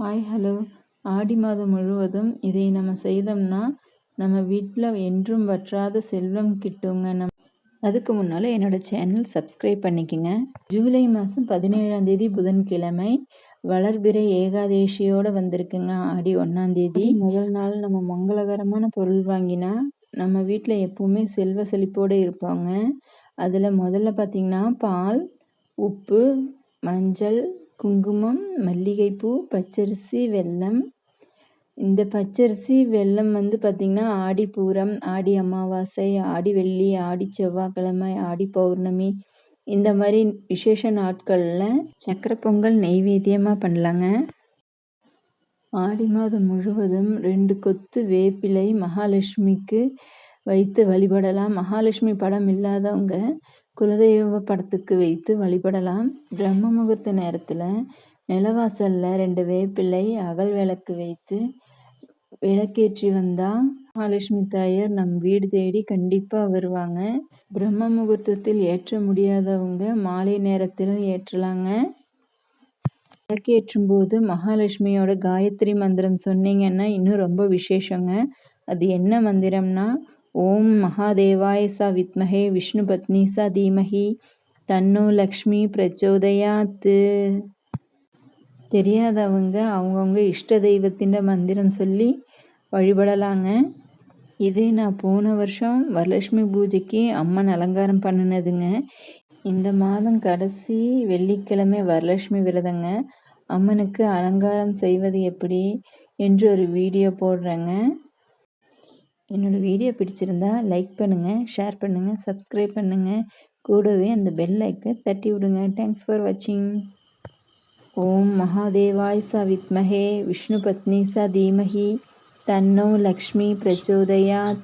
Hi hello ஆடி மாதம் முழுவதும் இதை நம்ம செய்தோம்னா நம்ம வீட்டில் என்றும் வற்றாத செல்வம் கிட்டுங்க நம். அதுக்கு முன்னால் என்னோடய சேனல் சப்ஸ்கிரைப் பண்ணிக்கோங்க. ஜூலை மாதம் பதினேழாம் தேதி புதன்கிழமை வளர்பிறை ஏகாதேசியோடு வந்திருக்குங்க ஆடி ஒன்றாந்தேதி முதல் நாள் நம்ம மங்களகரமான பொருள் வாங்கினா நம்ம வீட்டில் எப்பவுமே செல்வ செழிப்போடு இருப்பாங்க. அதில் முதல்ல பார்த்திங்கன்னா பால் உப்பு மஞ்சள் குங்குமம் மல்லிகைப்பூ பச்சரிசி வெல்லம். இந்த பச்சரிசி வெல்லம் வந்து பார்த்திங்கன்னா ஆடி பூரம் ஆடி அமாவாசை ஆடி வெள்ளி ஆடி செவ்வாய்க்கிழமை ஆடி பௌர்ணமி. இந்த மாதிரி விசேஷ நாட்களில் சக்கரை பொங்கல் நெய்வேத்தியமாக பண்ணலாங்க. ஆடி மாதம் முழுவதும் ரெண்டு கொத்து வேப்பிலை மகாலட்சுமிக்கு வைத்து வழிபடலாம். மகாலட்சுமி படம் இல்லாதவங்க குலதெய்வ படத்துக்கு வைத்து வழிபடலாம். பிரம்ம முகூர்த்த நேரத்தில் நிலவாசலில் ரெண்டு வேப்பிலை அகல் விளக்கு வைத்து விளக்கேற்றி வந்தால் மகாலட்சுமி தாயார் நம் வீடு தேடி கண்டிப்பாக வருவாங்க. பிரம்ம முகூர்த்தத்தில் ஏற்ற முடியாதவங்க மாலை நேரத்திலும் ஏற்றலாங்க. விளக்கேற்றும் போது மகாலட்சுமியோட காயத்ரி மந்திரம் சொன்னீங்கன்னா இன்னும் ரொம்ப விசேஷங்க. அது என்ன மந்திரம்னா ஓம் மகாதேவாய ச வித்மஹே விஷ்ணு பத்னி ச தீமஹி தன்னோ லக்ஷ்மி பிரச்சோதயாத்து. தெரியாதவங்க அவங்கவுங்க இஷ்ட தெய்வத்தின் மந்திரம் சொல்லி வழிபடலாங்க. இது நான் போன வருஷம் வரலட்சுமி பூஜைக்கு அம்மன் அலங்காரம் பண்ணினதுங்க. இந்த மாதம் கடைசி வெள்ளிக்கிழமை வரலட்சுமி விரதங்க. அம்மனுக்கு அலங்காரம் செய்வது எப்படி? என்று ஒரு வீடியோ போடுறேங்க. என்னோடய வீடியோ பிடிச்சிருந்தா லைக் பண்ணுங்கள் ஷேர் பண்ணுங்கள் சப்ஸ்கிரைப் பண்ணுங்கள் கூடவே அந்த பெல் ஐக்கை தட்டி விடுங்க. தேங்க்ஸ் ஃபார் வாட்சிங் ஓம் மகாதேவாய் ச வித்மஹே விஷ்ணு பத்னி ச தீமஹி தன்னோ லக்ஷ்மி பிரச்சோதயாத்.